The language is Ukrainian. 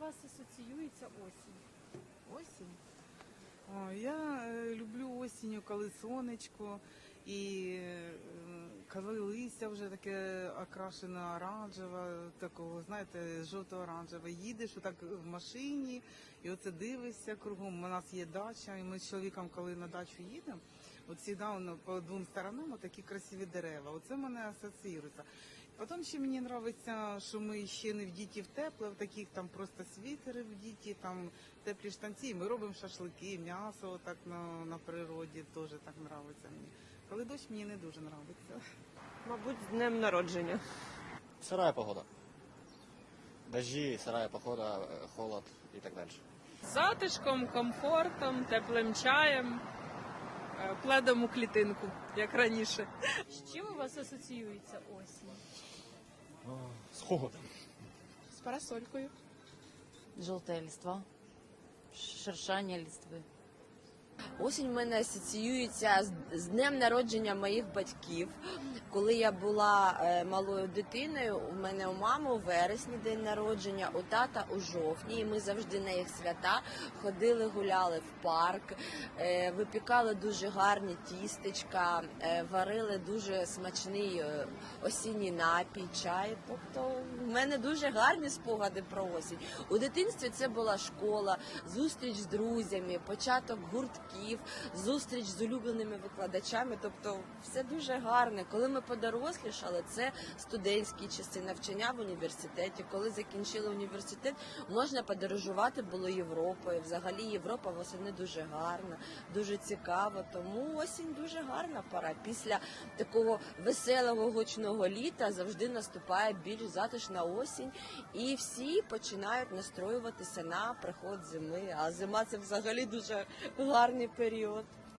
вас асоціюється осінь? Осінь. О, я е, люблю осінню, коли сонечко і е, коли листя вже таке окрашене оранжеве, такого, знаєте, жовто-оранжеве. Їдеш отак в машині, і оце дивишся кругом. У нас є дача, і ми з чоловіком, коли на дачу їдемо, от воно по двом сторонам такі красиві дерева. Оце мене асоціюється. Потім ще мені подобається, що ми ще не в діті в тепле, в таких там просто світери в діті, там теплі штанці. Ми робимо шашлики, м'ясо отак на, на природі теж так подобається мені. Коли дощ мені не дуже подобається. Мабуть, з днем народження. Сырая погода. Дожди, сырая погода, э, холод и так дальше. Затишком, комфортом, теплим чаєм, е, пледом у клітинку, як раніше. З чим у вас асоціюється осінь? С холодом. З парасолькою. Жовте листво, шершання листви. Осінь в мене асоціюється з, днем народження моїх батьків. Коли я була е, малою дитиною, у мене у мами у вересні день народження, у тата у жовтні. І ми завжди на їх свята ходили, гуляли в парк, е, випікали дуже гарні тістечка, е, варили дуже смачний осінній напій, чай. Тобто в мене дуже гарні спогади про осінь. У дитинстві це була школа, зустріч з друзями, початок гуртків, зустріч з улюбленими викладачами. Тобто, все дуже гарне. Коли ми подорослішали, це студентські часи навчання в університеті. Коли закінчили університет, можна подорожувати було Європою. Взагалі Європа восени дуже гарна, дуже цікаво. Тому осінь дуже гарна пора. Після такого веселого гучного літа завжди наступає більш затишна осінь, і всі починають настроюватися на приход зими. А зима це взагалі дуже гарний період. período